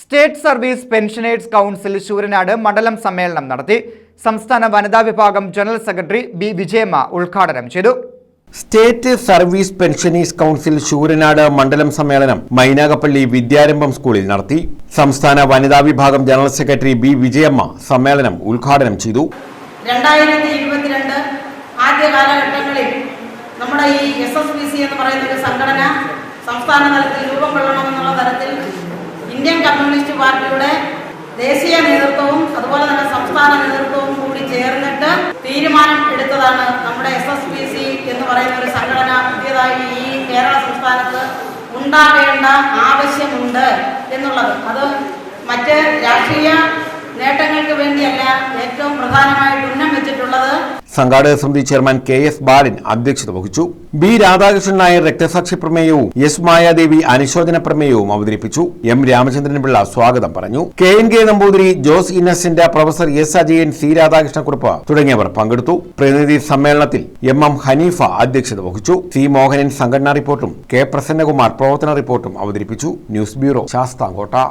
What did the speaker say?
State service pensioners council Sooranad മണ്ഡലം സമ്മേളനം നടത്തി. സംസ്ഥാന വനിതാ വിഭാഗം ജനറൽ സെക്രട്ടറി ബി. വിജയമ്മ ഉദ്ഘാടനം ചെയ്തു. State service pensioners council Sooranad മണ്ഡലം സമ്മേളനം മൈനാഗപ്പള്ളി വിദ്യാരംഭം സ്കൂളിൽ നടത്തി. സംസ്ഥാന വനിതാ വിഭാഗം ജനറൽ സെക്രട്ടറി ബി. വിജയമ്മ സമ്മേളനം ഉദ്ഘാടനം ചെയ്തു. രണ്ടായിരത്തി ഇരുപത്തിരണ്ട് ആദ്യ കാലഘട്ടങ്ങളിൽ നമ്മുടെ ഈ എസ് എസ് പി സി എന്ന് പറയുന്ന ഒരു സംഘടന സംസ്ഥാന തലത്തിൽ രൂപം കൊള്ളണമെന്നുള്ള ദേശീയ നേതൃത്വവും അതുപോലെ തന്നെ സംസ്ഥാന നേതൃത്വവും കൂടി ചേർന്നിട്ട് തീരുമാനം എടുത്തതാണ് നമ്മുടെ എസ് എസ് പി സി എന്ന് പറയുന്ന ഒരു സംഘടന. പുതിയതായി ഈ കേരള സംസ്ഥാനത്ത് ഉണ്ടാകേണ്ട ആവശ്യമുണ്ട് എന്നുള്ളത്. അത് മറ്റ് രാഷ്ട്രീയ നേട്ടങ്ങൾക്ക് വേണ്ടിയല്ല ഏറ്റവും പ്രധാനമായിട്ട് സംഘാടക സമിതി ചെയർമാൻ കെ എസ് ബാലൻ അധ്യക്ഷത വഹിച്ചു. ബി രാധാകൃഷ്ണൻ നായർ രക്തസാക്ഷി പ്രമേയവും എസ് മായാദേവി അനുശോചന പ്രമേയവും അവതരിപ്പിച്ചു. എം രാമചന്ദ്രൻ പിള്ള സ്വാഗതം പറഞ്ഞു. K N K Namboothiri Jose Innocent professor S Ajayan C Radhakrishnakurup തുടങ്ങിയവർ പങ്കെടുത്തു. പ്രതിനിധി സമ്മേളനത്തിൽ എം എം ഹനീഫ അധ്യക്ഷത വഹിച്ചു. സി മോഹനൻ സംഘടനാ റിപ്പോർട്ടും കെ പ്രസന്നകുമാർ പ്രവർത്തന റിപ്പോർട്ടും അവതരിപ്പിച്ചു. News bureau Sasthamkotta.